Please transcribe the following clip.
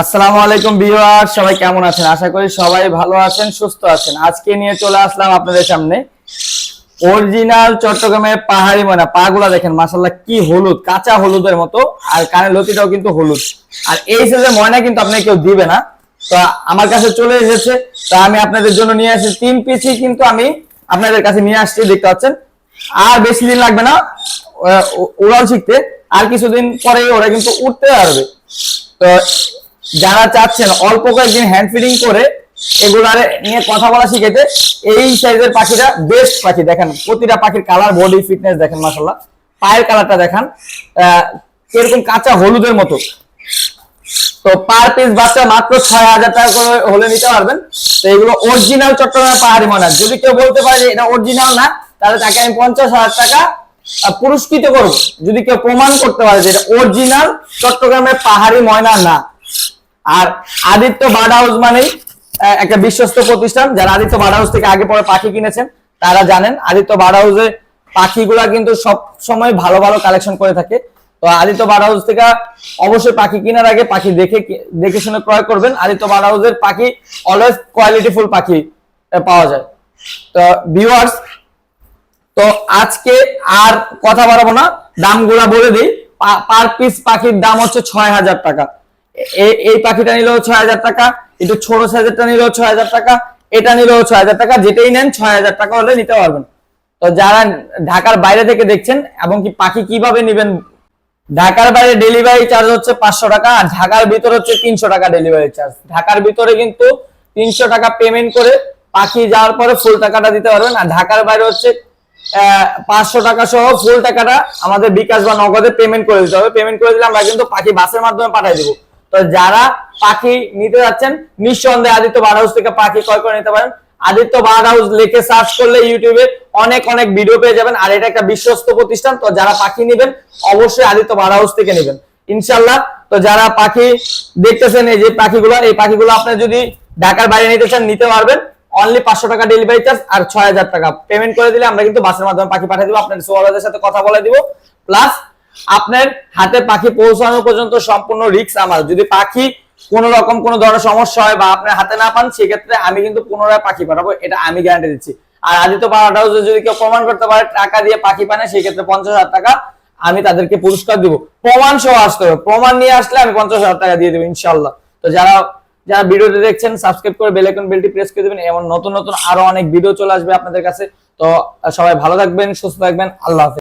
আসসালামু আলাইকুম ভিউয়ার সবাই কেমন আছেন? আশা করি সবাই ভালো আছেন, সুস্থ আছেন। আজকে নিয়ে চলে আসলাম আপনাদের সামনে অরিজিনাল চট্টগ্রামের পাহাড়ি ময়না। পাগুলা দেখেন মাসাল্লাহ কি হলুদ, কাঁচা হলুদের মতো, আর কানের লতিটাও কিন্তু হলুদ। আর এই সাইজের ময়না কিন্তু আপনাকে কেউ দিবে না। তো আমার কাছে চলে এসেছে, তো আমি আপনাদের জন্য নিয়ে আসি। তিন পিসই কিন্তু আমি আপনাদের কাছে নিয়ে আসছি, দেখতে পাচ্ছেন? আর বেশি দিন লাগবে না উড়াল শিখতে আর কিছুদিন পরে ওরা কিন্তু উঠতে পারবে। তো যারা চাচ্ছেন অল্প কয়েকদিন হ্যান্ড ফিডিং করে এগুলারে নিয়ে কথা বলা শিখেতে এই সাইজের পাখিটা বেস্ট পাখি। দেখেন, প্রতিটা পাখির কালার বডি ফিটনেস দেখেন মাসাল্লাহ পায়ের কালারটা দেখান। এরকম কাঁচা হলুদের মতো। তো পার পিস বাচ্চা মাত্র ছয় হাজার টাকা করে হলে নিতে পারবেন। তো এগুলো অরিজিনাল চট্টগ্রামের পাহাড়ি ময়না। যদি কেউ বলতে পারে যে এটা অরিজিনাল না, তাহলে তাকে আমি পঞ্চাশ হাজার টাকা পুরস্কৃত করব। যদি কেউ প্রমাণ করতে পারে যে এটা অরিজিনাল চট্টগ্রামের পাহাড়ি ময়না না আর আদিত্য বার্ড হাউস মানেই একটা বিশ্বস্ত প্রতিষ্ঠান। যারা আদিত্য বার্ড হাউস থেকে আগে পরে পাখি কিনেছেন, তারা জানেন আদিত্য বার্ড হাউসে পাখিগুলা কিন্তু সব সময় ভালো ভালো কালেকশন করে থাকে। তো আদিত্য বার্ড হাউস থেকে অবশ্যই পাখি কেনার আগে পাখি দেখে দেখে শুনে ক্রয় করবেন। আদিত্য বার্ড হাউসের পাখি অলওয়েজ কোয়ালিটিফুল পাখি পাওয়া যায়। তো ভিউয়ার্স তো আজকে আর কথা বাড়াবো না। দামগুলা বলে দিই। পার পিস পাখির দাম হচ্ছে ছয় হাজার টাকা। এই পাখিটা নিলেও ছয় হাজার টাকা, একটু ছোট সাইজেরটা নিলেও ছয় হাজার টাকা, এটা নিলেও ছয় হাজার টাকা, যেটাই নেন ছয় হাজার টাকা হলে নিতে পারবেন। তো যারা ঢাকার বাইরে থেকে দেখছেন, এবং কি পাখি কীভাবে নেবেন, ঢাকার বাইরে ডেলিভারি চার্জ হচ্ছে পাঁচশো টাকা, আর ঢাকার ভিতরে হচ্ছে তিনশো টাকা ডেলিভারি চার্জ ঢাকার ভিতরে কিন্তু তিনশো টাকা পেমেন্ট করে পাখি যাওয়ার পরে ফুল টাকাটা দিতে পারবেন, আর ঢাকার বাইরে হচ্ছে পাঁচশো টাকা সহ ফুল টাকাটা আমাদের বিকাশ বা নগদে পেমেন্ট করে দিতে হবে। পেমেন্ট করে দিলে আমরা কিন্তু পাখি বাসের মাধ্যমে পাঠিয়ে দিব। তো যারা পাখি নিতে যাচ্ছেন, নিঃসন্দেহে আদিত্য বার্ড হাউস থেকে পাখি ক্রয় করে নিতে পারেন। আদিত্য বার্ড হাউস লিখে সার্চ করলে ইউটিউবে অনেক অনেক ভিডিও পেয়ে যাবেন। আর এটা একটা বিশ্বস্ত প্রতিষ্ঠান, তো যারা পাখি নেবেন, অবশ্যই আদিত্য বার্ড হাউস থেকে নেবেন। ইনশাল্লাহ তো যারা পাখি দেখতেছেন, এই যে পাখিগুলো, এই পাখিগুলো আপনি যদি ঢাকার বাইরে নিতে চান, নিতে পারবেন। অনলি পাঁচশো টাকা ডেলিভারি চার্জ আর ছয় হাজার টাকা। পেমেন্ট করে দিলে আমরা কিন্তু বাসের মাধ্যমে পাখি পাঠিয়ে দিব। আপনার সোয়ালাদের সাথে কথা বলে দিব। প্লাস আপনার হাতে পাখি পৌঁছানো পর্যন্ত সম্পূর্ণ রিস্ক আমার। যদি পাখি কোন রকম কোন ধরনের সমস্যা হয় বা আপনার হাতে না পান, সেক্ষেত্রে আমি কিন্তু পুনরায় পাখি পাঠাবো, এটা আমি গ্যারান্টি দিচ্ছি। আর আদিত্য পাওয়ার হাউসে যদি কেউ প্রমাণ করতে পারে, টাকা দিয়ে পাখি পানে, সেক্ষেত্রে পঞ্চাশ হাজার টাকা আমি তাদেরকে পুরস্কার দিব। প্রমাণ সহ আসতে হবে। প্রমাণ নিয়ে আসলে আমি পঞ্চাশ হাজার টাকা দিয়ে দেবো ইনশাল্লাহ তো যারা যারা ভিডিওটি দেখছেন সাবস্ক্রাইব করে বেল আইকন বেলটি প্রেস করে দেবেন। এমন নতুন নতুন আরও অনেক ভিডিও চলে আসবে আপনাদের কাছে। তো সবাই ভালো থাকবেন, সুস্থ থাকবেন। আল্লাহ হাফেজ।